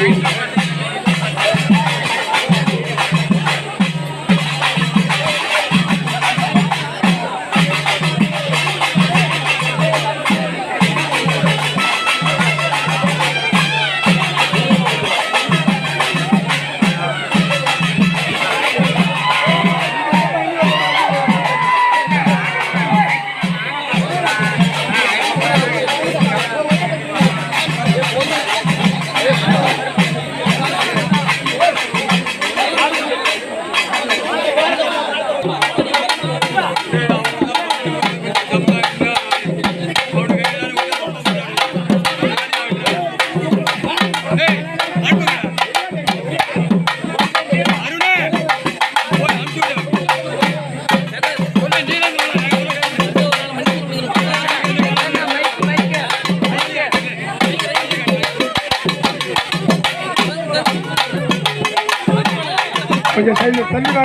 கொஞ்சம்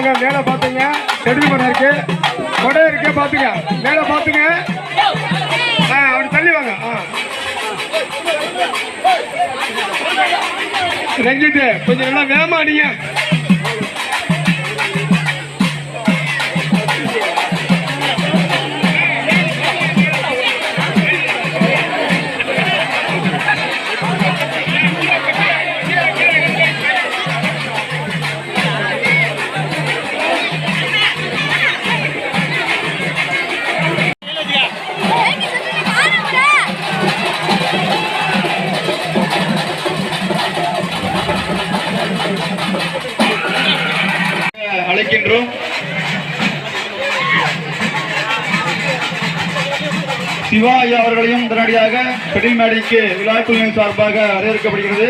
சைடு மேல வாங்க பார்த்துங்க செடில் மரம் இருக்கு கொடை இருக்கு பார்த்துங்க மேலே பார்த்துங்க ஆ அப்படி தள்ளி வாங்க. ஆ. ரஞ்சித் கொஞ்சம் நல்லா வேமா அடிங்க. உடனடியாக பெடில் மேடைக்கு விழா குழுவின் சார்பாக வரையறுக்கப்படுகிறது.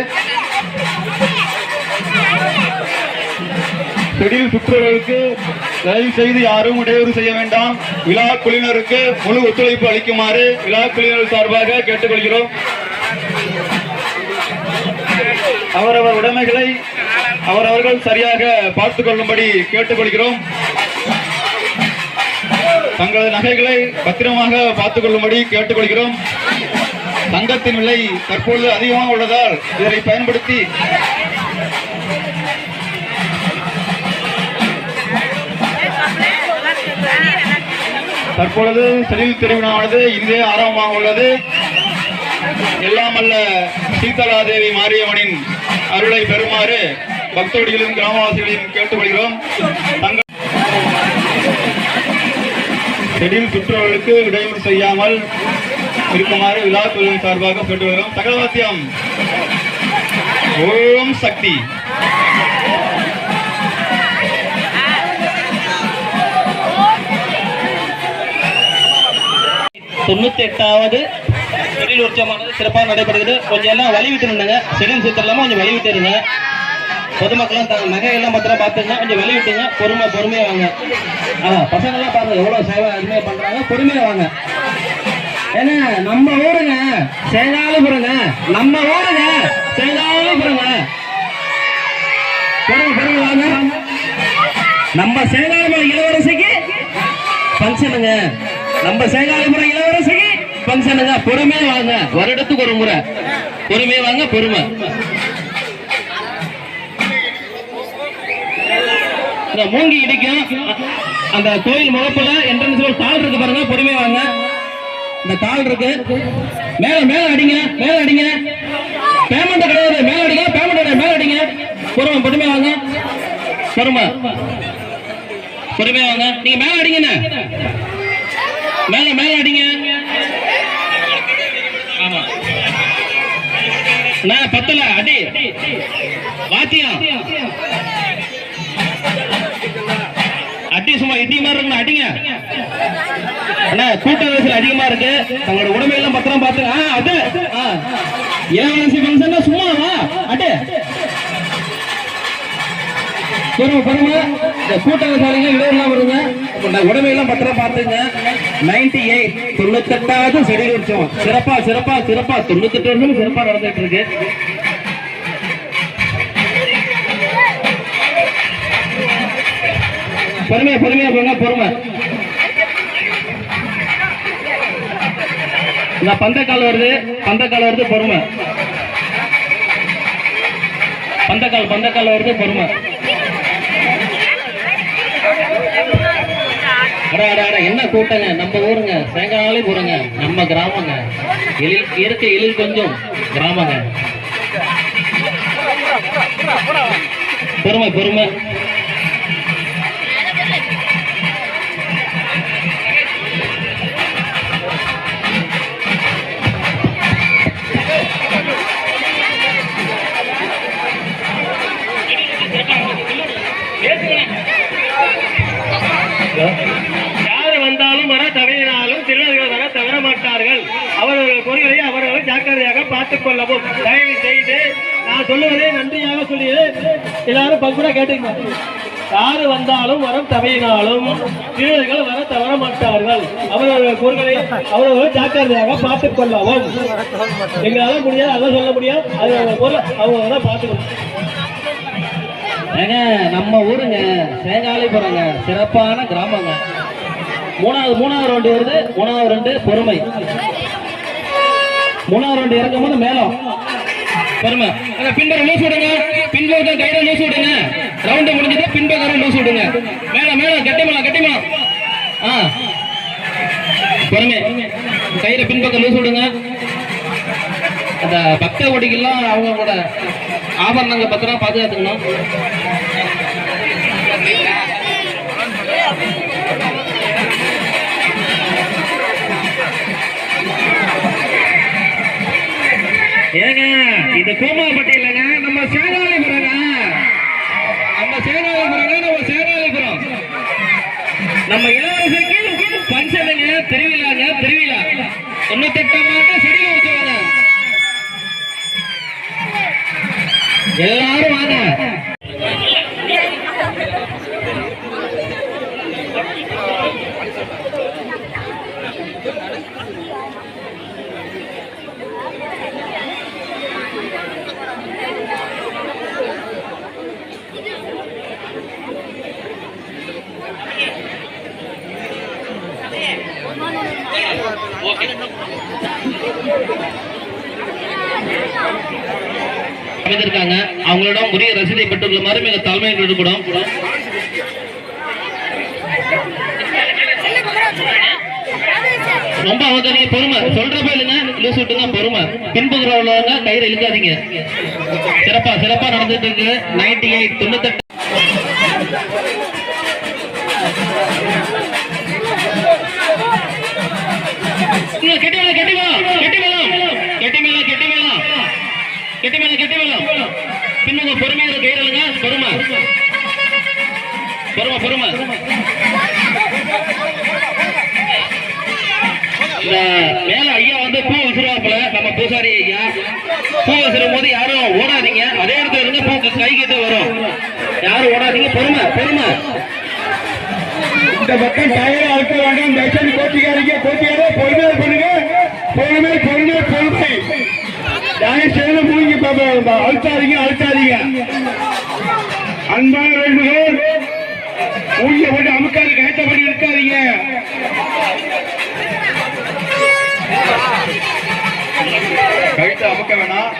செடியில் சுற்றுவர்களுக்கு தயவு செய்து யாரும் இடையூறு செய்ய வேண்டாம். விழா குழுவினருக்கு முழு ஒத்துழைப்பு அளிக்குமாறு விழா குழுவினர் சார்பாக கேட்டுக்கொள்கிறோம். அவரவர் உடைமைகளை அவரவர்கள் சரியாக பார்த்துக் கொள்ளும்படி கேட்டுக்கொள்கிறோம். தங்களது நகைகளை பத்திரமாக பார்த்துக் கொள்ளும்படி கேட்டுக்கொள்கிறோம். தங்கத்தின் விலை தற்பொழுது அதிகமாக உள்ளதால் இதனை பயன்படுத்தி தற்பொழுது செடில் திருவிழாவானது இன்றே ஆரம்பமாக உள்ளது. எல்லாமல்ல சீதலாதேவி மாரியம்மனின் அருளை பெறுமாறு பக்தோடிகளும் கிராமவாசிகளையும் கேட்டுக்கொள்கிறோம். தங்கள் செடியில் சுற்றுவர்களுக்கு இடையூறு செய்யாமல் இருக்குமாறு விழா குழுவின் சார்பாக கேட்டுக்கொள்கிறோம் தகவத்தியம் ஓம் சக்தி. தொண்ணூத்தி எட்டாவது செடில் உற்சவமானது சிறப்பாக நடைபெறுகிறது. கொஞ்சம் எல்லாம் வழி விட்டு இருந்தாங்க செடில் சுத்தலாம கொஞ்சம் வழி விட்டு இருங்க பொதுமக்கள்லாம் தாங்க நகையெல்லாம் பத்திரம் பார்த்துங்க கொஞ்சம் வழி விட்டுங்க பொறுமை பொறுமையாக வாங்க. ஆ பசங்கெல்லாம் பாருங்க எவ்வளோ சேவை அருமையாக பண்ணுறாங்க பொறுமையாக வாங்க. ஏன்னா நம்ம ஊருங்க சேதாலபுரங்க. நம்ம ஊருங்க சேதாலபுரங்க. பொறுமை பொறுமை வாங்க. நம்ம சேதாலபுரம் இளவரசிக்கு ஃபங்க்ஷனுங்க நம்ம சேகாலபுரம் இளவரசிக்கு ஃபங்க்ஷனுங்க பொறுமையாக வாங்க. வருடத்துக்கு ஒரு முறை. பொறுமையாக வாங்க பொறுமை. மூங்கி இடிக்கும் அந்த கோயில் முகப்புல என்ட்ரன்ஸ் ஒரு தாள் இருக்கு பாருங்க பொறுமையா வாங்க. இந்த தாள் இருக்கு. மேல மேல அடிங்க மேல அடிங்க. பேமெண்ட் கிடையாது மேல அடிங்க பேமெண்ட் கிடையாது மேல அடிங்க. பொறுமை பொறுமையா வாங்க. பொறுமை. பொறுமையா வாங்க. நீங்க மேல அடிங்க மேல மேல அடிங்க. ஆமா. நான் பத்தல அடி. வாத்தியம். அடி சும்மா இடி மாதிரி இருக்குண்ணா அடிங்க. அண்ணா கூட்ட வயசுல அதிகமா இருக்கு. தங்களோட உடமையெல்லாம் பத்திரம் பார்த்து ஆ அது ஆ. ஏவனசி ஃபங்க்ஷன் சும்மா வா. அடு. பொறுமை பொறுமை. இந்த கூட்ட சாலைங்க வருங்க. நான் உடமையெல்லாம் பத்திரம் பார்த்துங்க. நைன்டி எயிட் தொண்ணூத்தெட்டாவது செடி உற்சவம். சிறப்பா சிறப்பா சிறப்பா. தொண்ணூத்தெட்டு வருஷம் சிறப்பா நடந்துட்டு இருக்கு. பொறுமையா பொறுமையா போங்க பொறுமை. இந்த பந்தக்கால் வருது பந்தக்கால் வருது பொறுமை. பந்தக்கால் பந்தக்கால் வருது பொறுமை. அடா அடா அடா என்ன கூட்டங்க? நம்ம ஊருங்க. சாயங்காலே போறங்க நம்ம கிராமங்க. எழில் இயற்கை எழில் கொஞ்சம் கிராமங்க. பொறுமை பொறுமை. கொள்ளவும். தயவு செய்து நான் சொல்லுவதே நன்றியாக சொல்லி எல்லாரும் பங்குடா கேட்டுங்க. யாரு வந்தாலும் வரம் தவையினாலும் வீரர்கள் வர தவற மாட்டார்கள். அவரவர்கள் பொருள்களை அவரவர்கள் ஜாக்கிரதையாக பார்த்துக் கொள்ளவும். எங்களால முடியாது அதான் சொல்ல முடியாது. அது அவங்க பொருள் அவங்க தான் பார்த்துக்கணும். ஏங்க நம்ம ஊருங்க சேங்காலிபுரங்க சிறப்பான கிராமங்க. மூணாவது மூணாவது ரெண்டு வருது. மூணாவது ரெண்டு பொறுமை. மூணாவது ரவுண்டு இறக்கும் போது மேலும் பெருமை அங்க லூஸ் விடுங்க. பின்பக்கம் கையில லூஸ் விடுங்க. ரவுண்டு முடிஞ்சது பின்பக்கம் லூஸ் விடுங்க. மேல மேல கட்டிமலாம் கட்டிமலாம் ஆ. பொறுமை கையில பின்பக்கம் லூஸ் விடுங்க. அந்த பக்த கொடிக்கெல்லாம் அவங்களோட ஆபரணங்கள் பத்திரம் பாதுகாத்துக்கணும். ஏங்க இது கோமாப்பட்டி இல்லைங்க. நம்ம சேனாலிபுரங்க நம்ம சேனாலிபுரங்க நம்ம சேனாலிபுரம் நம்ம இளவரசருக்கு பஞ்சனுங்க திருவிழாங்க திருவிழா. தொண்ணூத்தெட்டாம் ஆண்டு செடியில் ஊற்றுவாங்க எல்லாரும் வாங்க. அமைந்திருக்காங்க. அவங்களிடம் உரிய ரசீதை பெற்றுள்ளமாறு மிக தலைமையில் விடுபடும் ரொம்ப அவதாரிங்க பொறுமை சொல்றப்ப இல்லைங்க லூஸ் விட்டுங்க பொறுமை பின்புகிற உள்ளவங்க கயிறு இழுக்காதீங்க. சிறப்பா சிறப்பா நடந்துட்டு இருக்கு. நைன்டி எயிட் தொண்ணூத்தெட்டு. மேல ஐயா வந்து பூ விசிறாப்புல நம்ம பூசாரி ஐயா. பூ விசிறும் போது யாரும் ஓடாதீங்க. அதே இடத்துல இருந்து பூ கை கிட்ட வரும். யாரும் ஓடாதீங்க. பொறுமை பொறுமை. இந்த பக்கம் டயரை அழுத்த வேண்டாம். தயவுசெய்து கோச்சிக்காதீங்க. கோச்சிக்காத பொறுமையா பண்ணுங்க. பொறுமை பொறுமை பொறுமை. தயவு சேர்ந்து மூங்கி பாப்பா அழுத்தாதீங்க அழுத்தாதீங்க. அன்பான வேண்டுகோள். மூங்கிய போட்டு அமுக்காரு கேட்டபடி இருக்காதீங்க கழுத்தை அமுக்க வேணாம்.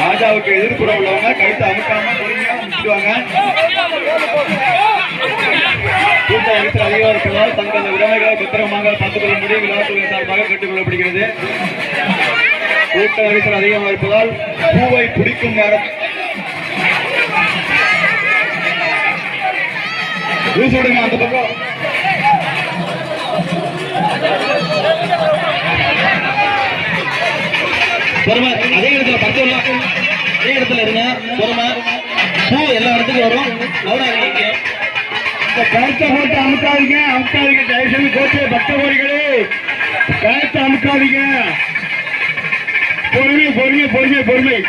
ராஜாவுக்கு எதிர்ப்புற உள்ளவங்க கழுத்தை அமுக்காம பொறுமையா முடிச்சுடுவாங்க. கூட்ட வரிசை அதிகம் இருப்பதால் தங்கள் உடைமைகளை பத்திரமாக பார்த்துக்கொள்ள முடியும். விளையாட்டுகளை சார்பாக கேட்டுக்கொள்ளப்படுகிறது கூட்ட வரிசல் அதிகமாக இருப்பதால் பூவை பிடிக்கும் நேரம். லூஸ் அந்த பக்கம். பொறுமை. அதே இடத்துல பத்து வரலாம் அதே இடத்துல இருங்க. பொறுமை. பூ எல்லா இடத்துக்கும் வரும். நவராங்க இந்த கழுத்தை போட்டு அமுக்காதீங்க. அமுக்காதீங்க. தயவுசெய்து கோச்சை பக்த கோரிகளே கழுத்தை அமுக்காதீங்க. பொறுமை பொறுமை பொறுமை பொறுமை.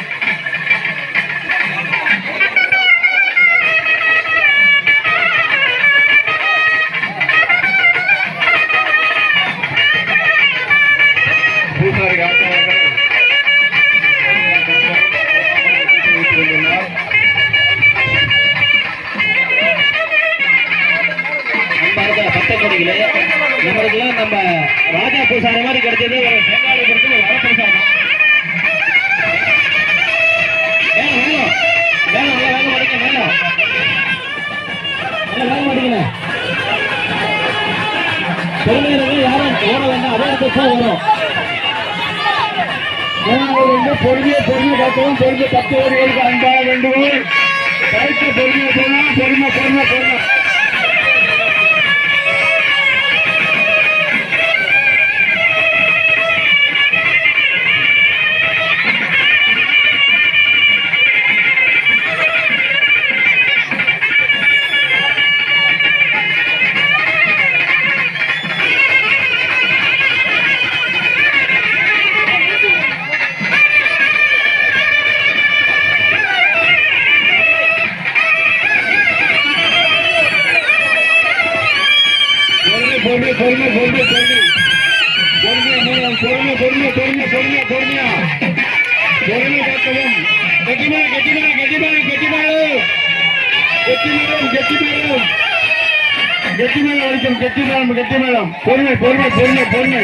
வேண்டாம் அதே இடத்துல பூ வரும் மூணாவது வந்து பொறுமையை பொறுமை காக்கவும் பொறுமை பத்து அன்பாக வேண்டுகோள் பொறுமை பொறுமை பொறுமை பொருள் காக்கவும் கெட்டிமர கெட்டிமர கெட்டிமர கெட்டிமரு கெட்டிமரம் கெட்டிமரம் கெட்டிமரம் அடிக்கும் கெட்டிமரம் கெட்டிமரம் பொறுமை பொறுமை பொறுமை பொறுமை.